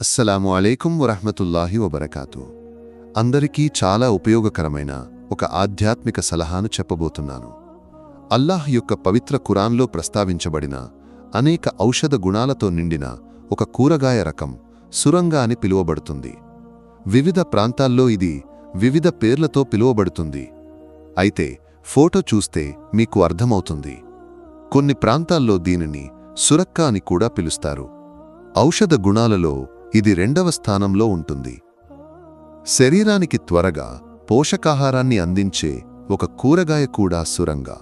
అస్సలాము అలైకుం వరహమతుల్లాహి వబరకాతు. అందరికీ చాలా ఉపయోగకరమైన ఒక ఆధ్యాత్మిక సలహాను చెప్పబోతున్నాను. అల్లాహ్ యొక్క పవిత్ర కురాన్లో ప్రస్తావించబడిన అనేక ఔషధ గుణాలతో నిండిన ఒక కూరగాయ రకం సురంగా అని పిలువబడుతుంది. వివిధ ప్రాంతాల్లో ఇది వివిధ పేర్లతో పిలువబడుతుంది. అయితే ఫోటో చూస్తే మీకు అర్థమవుతుంది. కొన్ని ప్రాంతాల్లో దీనిని సురక్క అని కూడా పిలుస్తారు. ఔషధ గుణాలలో ఇది రెండవ స్థానంలో ఉంటుంది. శరీరానికి త్వరగా పోషకాహారాన్ని అందించే ఒక కూరగాయ కూడా సురంగా.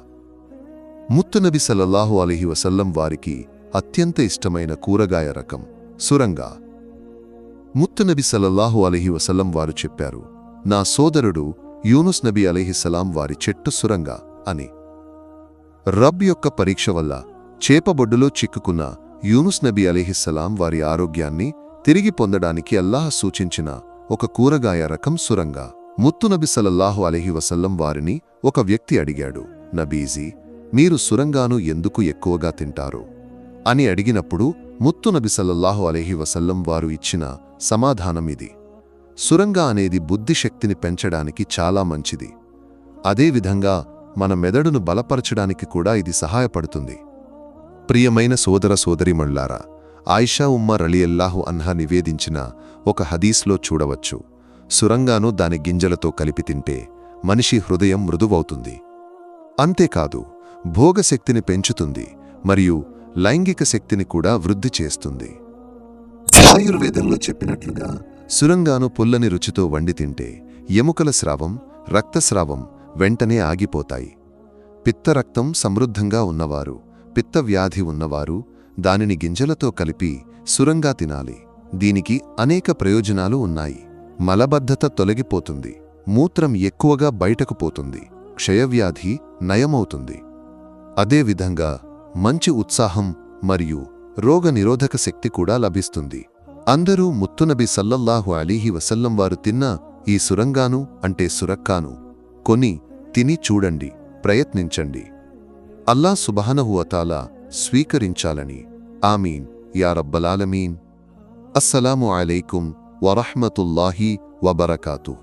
ముత్తునబి సల్లల్లాహు అలీహి వసల్లం వారికి అత్యంత ఇష్టమైన కూరగాయ రకం సురంగా. ముత్తునబి సల్లల్లాహు అలీహి వసల్లం వారు చెప్పారు నా సోదరుడు యూనుస్ నబి అలీహిసలాం వారి చెట్టు సురంగా అని. రబ్ యొక్క పరీక్ష వల్ల చేపబొడ్డులో చిక్కుకున్న యూనుస్ నబీ అలీహిస్సలాం వారి ఆరోగ్యాన్ని తిరిగి పొందడానికి అల్లాహ్ సూచించిన ఒక కూరగాయ రకం సురంగా. ముత్తునబి సల్లల్లాహు అలహి వసల్లం వారిని ఒక వ్యక్తి అడిగాడు నబీజీ మీరు సురంగాను ఎందుకు ఎక్కువగా తింటారు? అని అడిగినప్పుడు ముత్తునబి సల్లల్లాహు అలహి వసల్లం వారు ఇచ్చిన సమాధానం ఇది. సురంగా అనేది బుద్ధిశక్తిని పెంచడానికి చాలా మంచిది. అదేవిధంగా మన మెదడును బలపరచడానికి కూడా ఇది సహాయపడుతుంది. ప్రియమైన సోదర సోదరిమణ్లారా ఆయిషా ఉమ్మర్ రలియల్లాహు అన్హా నివేదించిన ఒక హదీస్లో చూడవచ్చు. సురంగాను దాని గింజలతో కలిపి తింటే మనిషి హృదయం మృదువవుతుంది. అంతేకాదు భోగశక్తిని పెంచుతుంది మరియు లైంగిక శక్తిని కూడా వృద్ధి చేస్తుంది. ఆయుర్వేదంలో చెప్పినట్లుగా సురంగాను పుల్లని రుచితో వండి తింటే ఎముకల స్రావం రక్తస్రావం వెంటనే ఆగిపోతాయి. పిత్తరక్తం సమృద్ధంగా ఉన్నవారు పిత్తవ్యాధి ఉన్నవారు దానిని గింజలతో కలిపి సురంగా తినాలి. దీనికి అనేక ప్రయోజనాలు ఉన్నాయి. మలబద్ధత తొలగిపోతుంది. మూత్రం ఎక్కువగా బయటకు పోతుంది. క్షయవ్యాధి నయమవుతుంది. అదేవిధంగా మంచి ఉత్సాహం మరియు రోగనిరోధక శక్తి కూడా లభిస్తుంది. అందరూ ముత్తునబి సల్లల్లాహు అలీహి వసల్లం వారు తిన్న ఈ సురంగాను అంటే సురక్కాను కొని తిని చూడండి ప్రయత్నించండి. అల్లా సుబహనహువతాలా స్వీకరించాలని. ఆమీన్. యా రబ్బలాలమీన్ అస్సలాము అలైకుం వరహ్మతుల్లాహి వబరకాతు.